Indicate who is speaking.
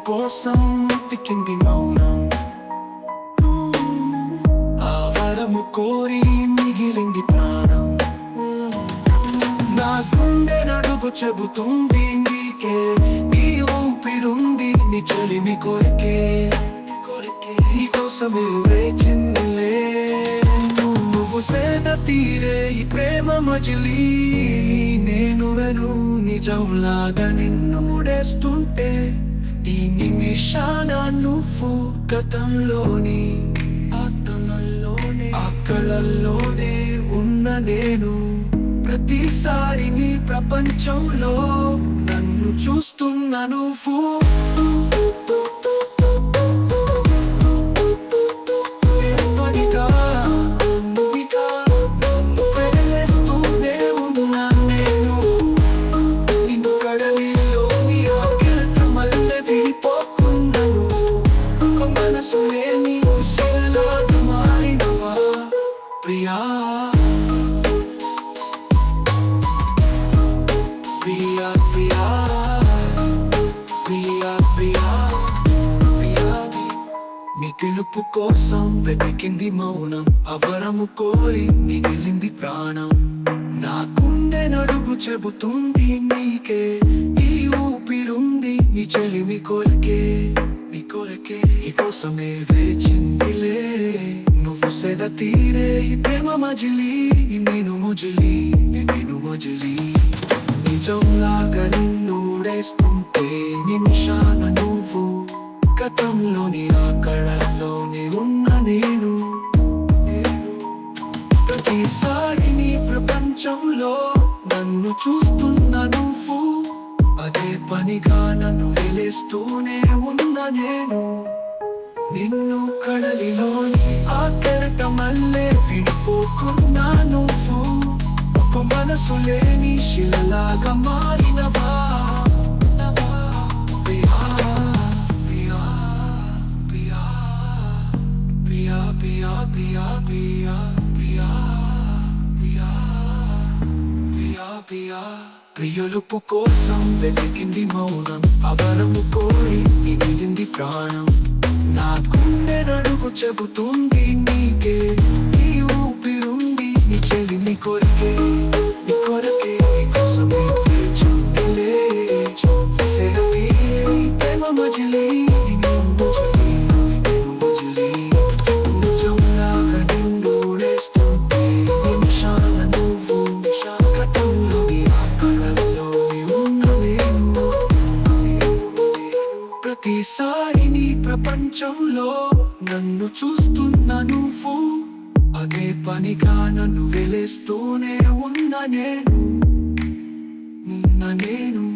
Speaker 1: పిలుపు కోసం తిక్కింది మౌనం. ఆ వరము కోరి మిగిలింది ప్రాణం. నా గుండె నడుగు చెబుతుంది నీకే. నీ ఊపిరుంది నీ చెలిమి కొరికే కొరికే. నీ కోసమే వేచిందిలే. నువ్వు సేద తీరే ఈ ప్రేమ మజిలీ. నేను వెను నిజంలాగా నిన్ను ముడేస్తుంటే. ఈ నిమిషాన నువ్వు గతంలోని ఆ ఆకలల్లోనే ఉన్న నేను. ప్రతిసారి నీ ప్రపంచంలో నన్ను చూస్తున్న నువ్వు. నీ పిలుపు కోసం వెతికింది మౌనం. అవరము కోరి మిగిలింది ప్రాణం. నా గుండె నడుగు చెబుతుంది నీకే. ఈ ఊపిరుంది నీ చెలిమి కొరకే. నీ కొరకే. ఈ కోసమే వేచిందిలే. నువ్వు సెద తీరే ఈ ప్రేమ మజిలి నేను ముజిలి నేను ముజిలి. నిజంలాగా నిన్ను ఊడేస్తుంటే నిమిషాన నువ్వు గతంలోని ఆ కళల్లోనే ఉన్న నేను. ప్రతిసారి నీ ప్రపంచంలో నన్ను చూస్తున్న నువ్వు అదే పనిగా నన్ను వెలిస్తూనే ఉన్న నేను. నిన్ను కడలిలోని ఆ కెరట విడిపోకున్నా నువ్వు. ఒక మనసు లేని శిలలాగా మారినవా? ప్రియా ప్రియా ప్రియా ప్రియా ప్రియా ప్రియులుపు కోసం వెతికింది మౌనం అవరము కోరి మిగిలింది ప్రాణం. నా గుండె నడుగు చెబుతుంది నీకే నీ ఊపిరుండి నీ చెలిని కొరికే ప్రతిసారి నీ ప్రపంచంలో నన్ను చూస్తున్న నువ్వు అదే పనిగా నన్ను వెలేస్తూనే ఉన్న నేను ఉన్న నేను.